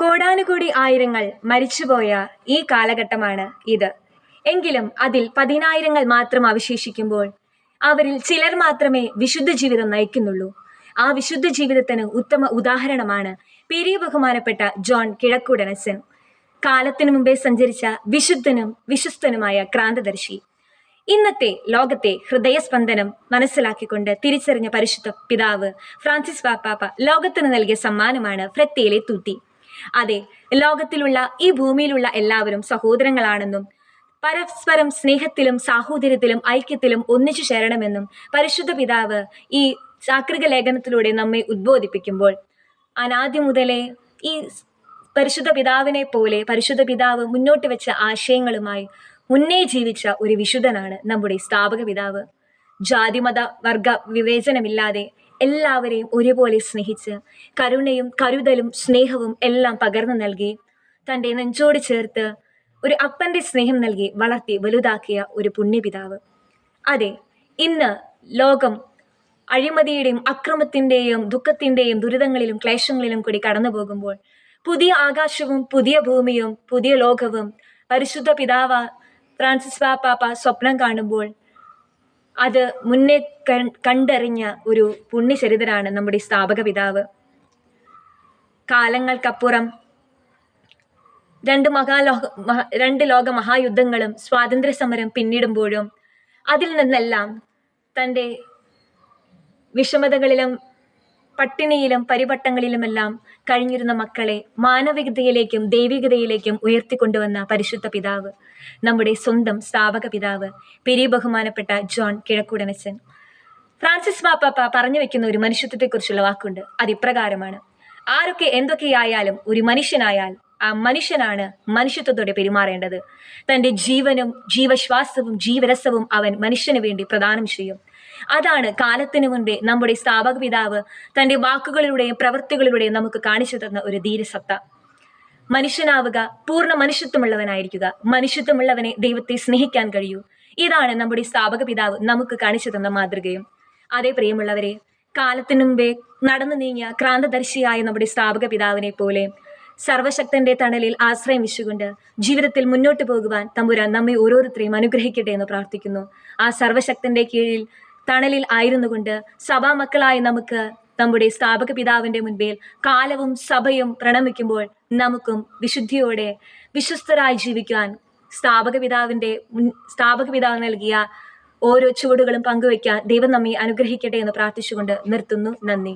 പതിനായിരങ്ങൾ മരിച്ചുപോയ ഈ കാലഘട്ടമാണ് ഇത്. എങ്കിലും അതിൽ പതിനായിരങ്ങൾ മാത്രം അവശേഷിക്കുമ്പോൾ അവരിൽ ചിലർ മാത്രമേ വിശുദ്ധ ജീവിതം നയിക്കുന്നുള്ളൂ. ആ വിശുദ്ധ ജീവിതത്തിന് ഉത്തമ ഉദാഹരണമാണ് പെരിയ ബഹുമാനപ്പെട്ട ജോൺ കിഴക്കുടനസൻ കാലത്തിനു മുമ്പേ സഞ്ചരിച്ച വിശുദ്ധനും വിശ്വസ്തനുമായ ക്രാന്തദർശി. ഇന്നത്തെ ലോകത്തെ ഹൃദയസ്പന്ദനം മനസ്സിലാക്കിക്കൊണ്ട് തിരിച്ചറിഞ്ഞ പരിശുദ്ധ പിതാവ് ഫ്രാൻസിസ് പാപ്പാപ്പ ലോകത്തിന് നൽകിയ സമ്മാനമാണ് ഫ്രത്തിയിലെ തൂത്തി. അതെ ലോകത്തിലുള്ള ഈ ഭൂമിയിലുള്ള എല്ലാവരും സഹോദരങ്ങളാണെന്നും പരസ്പരം സ്നേഹത്തിലും സാഹോദര്യത്തിലും ഐക്യത്തിലും ഒന്നിച്ചു ചേരണമെന്നും പരിശുദ്ധ പിതാവ് ഈ ചാക്രിക ലേഖനത്തിലൂടെ നമ്മെ ഉദ്ബോധിപ്പിക്കുമ്പോൾ അനാദ്യം മുതലേ ഈ പരിശുദ്ധ പിതാവിനെ പോലെ പരിശുദ്ധ പിതാവ് മുന്നോട്ട് വെച്ച ആശയങ്ങളുമായി മുന്നേ ജീവിച്ച ഒരു വിശുദ്ധനാണ് നമ്മുടെ സ്ഥാപക പിതാവ്. ജാതിമത വർഗ വിവേചനമില്ലാതെ എല്ലാവരെയും ഒരുപോലെ സ്നേഹിച്ച് കരുണയും കരുതലും സ്നേഹവും എല്ലാം പകർന്നു നൽകി തന്റെ നെഞ്ചോട് ചേർത്ത് ഒരു അപ്പന്റെ സ്നേഹം നൽകി വളർത്തി വലുതാക്കിയ ഒരു പുണ്യപിതാവ്. അതെ ഇന്ന് ലോകം അഴിമതിയുടെയും അക്രമത്തിന്റെയും ദുഃഖത്തിന്റെയും ദുരിതങ്ങളിലും ക്ലേശങ്ങളിലും കൂടി കടന്നു പോകുമ്പോൾ പുതിയ ആകാശവും പുതിയ ഭൂമിയും പുതിയ ലോകവും പരിശുദ്ധ പിതാവ ഫ്രാൻസിസ് പാപ്പാപ്പ സ്വപ്നം കാണുമ്പോൾ അത് മുന്നേ കണ്ടറിഞ്ഞ ഒരു പുണ്യചരിതരാണ് നമ്മുടെ സ്ഥാപക പിതാവ്. കാലങ്ങൾക്കപ്പുറം രണ്ട് മഹാലോക രണ്ട് ലോക മഹായുദ്ധങ്ങളും സ്വാതന്ത്ര്യ സമരം പിന്നിടുമ്പോഴും അതിൽ നിന്നെല്ലാം തന്റെ വിഷമതകളിലും പട്ടിണിയിലും പരിവട്ടങ്ങളിലുമെല്ലാം കഴിഞ്ഞിരുന്ന മക്കളെ മാനവികതയിലേക്കും ദൈവികതയിലേക്കും ഉയർത്തിക്കൊണ്ടുവന്ന പരിശുദ്ധ പിതാവ് നമ്മുടെ സ്വന്തം സ്ഥാപക പിതാവ് പെരിയ ബഹുമാനപ്പെട്ട ജോൺ കിഴക്കുടനച്ചൻ. ഫ്രാൻസിസ് മാപ്പാപ്പ പറഞ്ഞു വെക്കുന്ന ഒരു മനുഷ്യത്വത്തെക്കുറിച്ചുള്ള വാക്കുണ്ട്. അത് ഇപ്രകാരമാണ് ആരൊക്കെ എന്തൊക്കെയായാലും ഒരു മനുഷ്യനായാൽ ആ മനുഷ്യനാണ് മനുഷ്യത്വത്തോടെ പെരുമാറേണ്ടത്. തന്റെ ജീവനും ജീവശ്വാസവും ജീവരസവും അവൻ മനുഷ്യന് വേണ്ടി പ്രദാനം ചെയ്യും. അതാണ് കാലത്തിന് മുൻപേ നമ്മുടെ സ്ഥാപക പിതാവ് തന്റെ വാക്കുകളിലൂടെയും പ്രവൃത്തികളിലൂടെയും നമുക്ക് കാണിച്ചു തന്ന ഒരു ധീരസത്ത. മനുഷ്യനാവുക പൂർണ മനുഷ്യത്വമുള്ളവനായിരിക്കുക. മനുഷ്യത്വമുള്ളവനെ ദൈവത്തെ സ്നേഹിക്കാൻ കഴിയൂ. ഇതാണ് നമ്മുടെ സ്ഥാപക പിതാവ് നമുക്ക് കാണിച്ചു തന്ന മാതൃകയും. അതേ പ്രിയമുള്ളവരെ കാലത്തിനു മുമ്പേ നടന്നു നീങ്ങിയ ക്രാന്തദർശിയായ നമ്മുടെ സ്ഥാപക പിതാവിനെ പോലെ സർവശക്തന്റെ തണലിൽ ആശ്രയം വിശുകൊണ്ട് ജീവിതത്തിൽ മുന്നോട്ട് പോകുവാൻ തമ്പുരാൻ നമ്മെ ഓരോരുത്തരെയും അനുഗ്രഹിക്കട്ടെ എന്ന് പ്രാർത്ഥിക്കുന്നു. ആ സർവശക്തന്റെ കീഴിൽ തണലിൽ ആയിരുന്നുകൊണ്ട് സഭാമക്കളായി നമുക്ക് നമ്മുടെ സ്ഥാപക പിതാവിന്റെ മുൻപിൽ കാലവും സഭയും പ്രണമിക്കുമ്പോൾ നമുക്കും വിശുദ്ധിയോടെ വിശ്വസ്തരായി ജീവിക്കാൻ സ്ഥാപക പിതാവിന്റെ സ്ഥാപക പിതാവ് നൽകിയ ഓരോ ചുവടുകളും പങ്കുവയ്ക്കാൻ ദൈവം നമ്മെ അനുഗ്രഹിക്കട്ടെ എന്ന് പ്രാർത്ഥിച്ചുകൊണ്ട് നിർത്തുന്നു. നന്ദി.